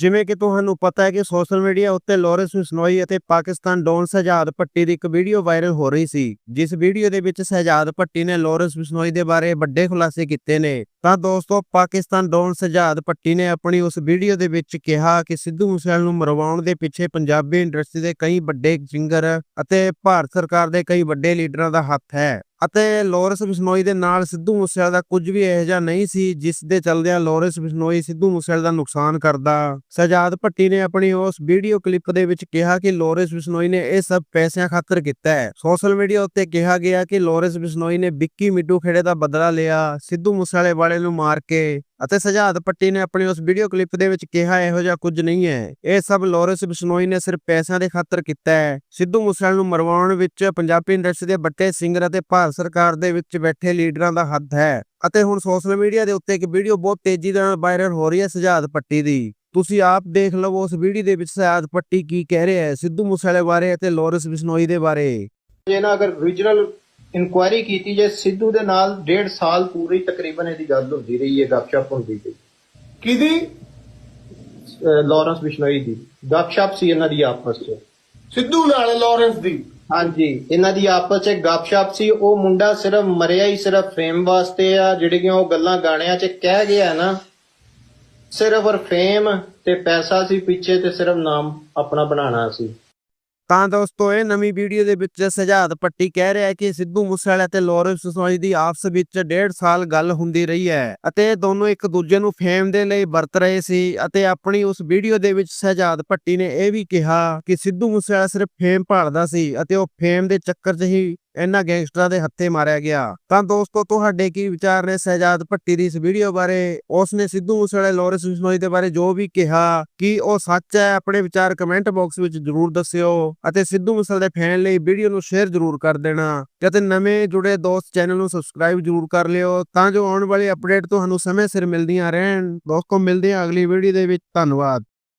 ਜਿਵੇਂ ਕਿ ਤੁਹਾਨੂੰ ਪਤਾ ਹੈ ਕਿ ਸੋਸ਼ਲ ਮੀਡੀਆ ਉੱਤੇ ਲਾਰੈਂਸ ਬਿਸ਼ਨੋਈ ਅਤੇ ਪਾਕਿਸਤਾਨ ਡੌਨ ਸ਼ਹਿਜਾਦ ਭੱਟੀ ਦੀ ਇੱਕ ਵੀਡੀਓ ਵਾਇਰਲ ਹੋ ਰਹੀ ਸੀ, ਜਿਸ ਵੀਡੀਓ ਦੇ ਵਿੱਚ ਸ਼ਹਿਜਾਦ ਭੱਟੀ ਨੇ ਲਾਰੈਂਸ ਬਿਸ਼ਨੋਈ ਦੇ ਬਾਰੇ ਵੱਡੇ ਖੁਲਾਸੇ ਕੀਤੇ ਨੇ। ਤਾਂ ਦੋਸਤੋ, ਪਾਕਿਸਤਾਨ ਡੌਨ ਸ਼ਹਿਜਾਦ ਭੱਟੀ ਨੇ ਆਪਣੀ ਉਸ ਵੀਡੀਓ ਦੇ ਵਿੱਚ ਕਿਹਾ ਕਿ ਸਿੱਧੂ ਮੂਸੇਵਾਲੇ ਨੂੰ ਮਰਵਾਉਣ ਦੇ ਪਿੱਛੇ ਪੰਜਾਬੀ ਇੰਡਸਟਰੀ ਦੇ ਕਈ ਵੱਡੇ ਸਿੰਗਰ ਅਤੇ ਭਾਰਤ ਸਰਕਾਰ ਦੇ ਕਈ ਵੱਡੇ ਲੀਡਰਾਂ ਦਾ ਹੱਥ ਹੈ। ਅਤੇ ਲਾਰੈਂਸ ਬਿਸ਼ਨੋਈ ਦੇ ਨਾਲ ਸਿੱਧੂ ਮੂਸੇਵਾਲੇ ਦਾ ਕੁਝ ਵੀ ਇਹੋ ਜਿਹਾ ਨਹੀਂ ਸੀ, ਜਿਸ ਦੇ ਚਲਦਿਆਂ ਲਾਰੈਂਸ ਬਿਸ਼ਨੋਈ ਸਿੱਧੂ ਮੂਸੇਵਾਲੇ ਦਾ ਨੁਕਸਾਨ ਕਰਦਾ। ਸਜਾਦ ਭੱਟੀ ਨੇ ਆਪਣੀ ਉਸ ਵੀਡੀਓ ਕਲਿੱਪ ਦੇ ਵਿੱਚ ਕਿਹਾ ਕਿ ਲਾਰੈਂਸ ਬਿਸ਼ਨੋਈ ਨੇ ਇਹ ਸਭ ਪੈਸਿਆਂ ਖਾਤਰ ਕੀਤਾ ਹੈ। ਸੋਸ਼ਲ ਮੀਡੀਆ ਉੱਤੇ ਕਿਹਾ ਗਿਆ ਕਿ ਲਾਰੈਂਸ ਬਿਸ਼ਨੋਈ ਨੇ ਵਿੱਕੀ ਮਿੱਡੂ ਖੇੜੇ ਦਾ ਬਦਲਾ ਲਿਆ, ਸਿੱਧੂ ਮੂਸੇਵਾਲੇ ਵਾਲੇ ਨੂੰ ਮਾਰ ਕੇ। ਅਤੇ ਸਜਾਦ ਪੱਟੀ ਨੇ ਆਪਣੀ ਉਸ ਵੀਡੀਓ ਕਲਿੱਪ ਦੇ ਵਿੱਚ ਕਿਹਾ, ਇਹੋ ਜਿਹਾ ਕੁਝ ਨਹੀਂ ਹੈ। ਇਹ ਸਭ ਲਾਰੈਂਸ ਬਿਸ਼ਨੋਈ ਨੇ ਸਿਰਫ ਪੈਸਿਆਂ ਦੇ ਖਾਤਰ ਕੀਤਾ ਹੈ। ਸਿੱਧੂ ਮੂਸੇਵਾਲੇ ਨੂੰ ਮਰਵਾਉਣ ਵਿੱਚ ਪੰਜਾਬੀ ਇੰਡਸਟਰੀ ਦੇ ਵੱਡੇ ਸਿੰਗਰ ਅਤੇ ਭਾਰਤ ਸਰਕਾਰ ਦੇ ਵਿੱਚ ਬੈਠੇ ਲੀਡਰਾਂ ਦਾ ਹੱਥ ਹੈ। ਅਤੇ ਹੁਣ ਸੋਸ਼ਲ ਮੀਡੀਆ ਦੇ ਉੱਤੇ ਇੱਕ ਵੀਡੀਓ ਬਹੁਤ ਤੇਜ਼ੀ ਨਾਲ ਵਾਇਰਲ ਹੋ ਰਹੀ ਹੈ ਸਜਾਦ ਪੱਟੀ ਦੀ। ਤੁਸੀਂ ਆਪ ਦੇਖ ਲਵੋ ਉਸ ਵੀਡੀਓ ਦੇ ਵਿੱਚ ਸਜਾਦ ਪੱਟੀ ਕੀ ਕਹਿ ਰਿਹਾ ਹੈ ਸਿੱਧੂ ਮੂਸੇਵਾਲੇ ਬਾਰੇ ਅਤੇ ਲਾਰੈਂਸ ਬਿਸ਼ਨੋਈ ਦੇ ਬਾਰੇ। ਜੇ ਨਾ ਅਗਰ ਰੀਜਨਲ ਇਨਕੁਆਇਰੀ ਕੀਤੀ ਜੇ ਸਿੱਧੂ ਦੇ ਨਾਲ ਡੇਢ ਸਾਲ ਪੂਰੀ ਤਕਰੀਬਨ ਇਹਦੀ ਗੱਲ ਹੁੰਦੀ ਰਹੀ ਹੈ ਗੱਪਸ਼ਪ ਹੁੰਦੀ ਸੀ ਕਿਹਦੀ? ਲਾਰੈਂਸ ਬਿਸ਼ਨੋਈ ਦੀ। ਗੱਪਸ਼ਪ ਸੀ ਇਹਨਾਂ ਦੀ ਆਪਸ 'ਚ। ਸਿੱਧੂ ਨਾਲ ਲਾਰੈਂਸ ਦੀ। ਹਾਂਜੀ ਇਹਨਾਂ ਦੀ ਆਪਸ 'ਚ ਗੱਪਸ਼ਪ ਸੀ। ਉਹ ਮੁੰਡਾ ਸਿਰਫ ਮਰਿਆ ਹੀ ਸਿਰਫ ਫੇਮ ਵਾਸਤੇ ਆ ਜਿਹੜੀਆਂ ਉਹ ਗੱਲਾਂ ਗਾਣਿਆਂ 'ਚ ਕਹਿ ਗਿਆ ਨਾ। ਸਿਰਫ ਫੇਮ ਤੇ ਪੈਸਾ ਸੀ ਪਿੱਛੇ ਤੇ ਸਿਰਫ ਨਾਮ ਆਪਣਾ ਬਣਾਉਣਾ ਸੀ। ਤਾਂ ਦੋਸਤੋ, ਇਹ ਨਵੀਂ ਵੀਡੀਓ ਦੇ ਵਿੱਚ ਸਜਾਦ ਪੱਟੀ ਕਹਿ ਰਿਹਾ ਹੈ ਕਿ ਸਿੱਧੂ ਮੂਸੇਵਾਲਾ ਤੇ ਲਾਰੈਂਸ ਬਿਸ਼ਨੋਈ ਦੀ ਆਪਸ ਵਿੱਚ ਡੇਢ ਸਾਲ ਗੱਲ ਹੁੰਦੀ ਰਹੀ ਹੈ ਅਤੇ ਇਹ ਦੋਨੋਂ ਇੱਕ ਦੂਜੇ ਨੂੰ ਫੇਮ ਦੇ ਲਈ ਵਰਤ ਰਹੇ ਸੀ ਅਤੇ ਆਪਣੀ ਉਸ ਵੀਡੀਓ ਦੇ ਵਿੱਚ ਸਜਾਦ ਪੱਟੀ ਨੇ ਇਹ ਵੀ ਕਿਹਾ ਕਿ ਸਿੱਧੂ ਮੂਸੇਵਾਲਾ ਸਿਰਫ ਫੇਮ ਭਾਲਦਾ ਸੀ ਅਤੇ ਉਹ ਫੇਮ ਦੇ ਚੱਕਰ 'ਚ ਹੀ ਇਹਨਾਂ ਗੈਂਗਸਟਰਾਂ ਦੇ ਹੱਥੇ ਮਾਰਿਆ ਗਿਆ। ਤਾਂ ਦੋਸਤੋ, ਤੁਹਾਡੇ ਕੀ ਵਿਚਾਰ ਨੇ ਸਹਿਜਾਦ ਭੱਟੀ ਦੀ ਇਸ ਵੀਡੀਓ ਬਾਰੇ? ਉਸ ਨੇ ਸਿੱਧੂ ਮੂਸੇਵਾਲੇ ਲਾਰੈਂਸ ਬਿਸ਼ਨੋਈ ਦੇ ਬਾਰੇ ਜੋ ਵੀ ਕਿਹਾ, ਕਿ ਉਹ ਸੱਚ ਹੈ, ਆਪਣੇ ਵਿਚਾਰ ਕਮੈਂਟ ਬਾਕਸ ਵਿੱਚ ਜਰੂਰ ਦੱਸਿਓ ਅਤੇ ਸਿੱਧੂ ਮੂਸੇਵਾਲੇ ਦੇ ਫੈਨ ਲਈ ਵੀਡੀਓ ਨੂੰ ਸ਼ੇਅਰ ਜਰੂਰ ਕਰ ਦੇਣਾ ਤੇ ਅਤੇ ਨਵੇਂ ਜੁੜੇ ਦੋਸਤ ਚੈਨਲ ਨੂੰ ਸਬਸਕ੍ਰਾਈਬ ਜਰੂਰ ਕਰ ਲਿਓ। ਤਾਂ ਜੋ ਆਉਣ ਵਾਲੀ ਅਪਡੇਟ ਤੁਹਾਨੂੰ ਸਮੇਂ ਸਿਰ ਮਿਲਦੀਆਂ ਰਹਿਣ। ਦੋਸਤੋ, ਮਿਲਦੇ ਹਾਂ ਅਗਲੀ ਵੀਡੀਓ ਦੇ ਵਿੱਚ। ਧੰਨਵਾਦ।